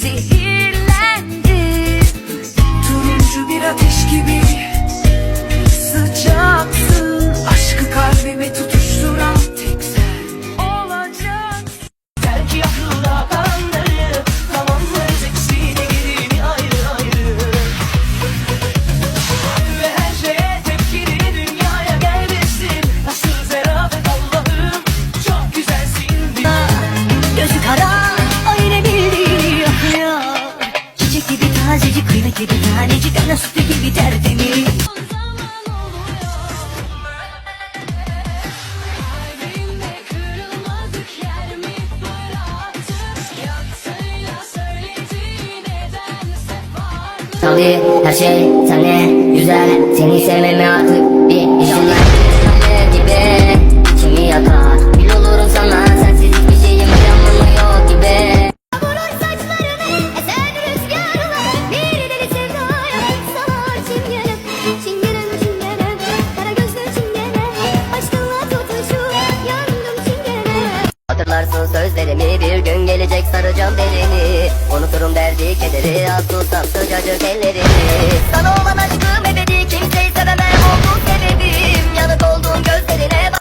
zehirlendi. Turuncu bir ateş gibi bir tanecik Ana sütü gibi tertemiz. Tabii her şey senle güzel. Seni sevmeme artık bir Hatırlarsın sözlerimi bir gün gelecek saracağım belini. Unuturum derdi kederi az tutsam sıcacık ellerini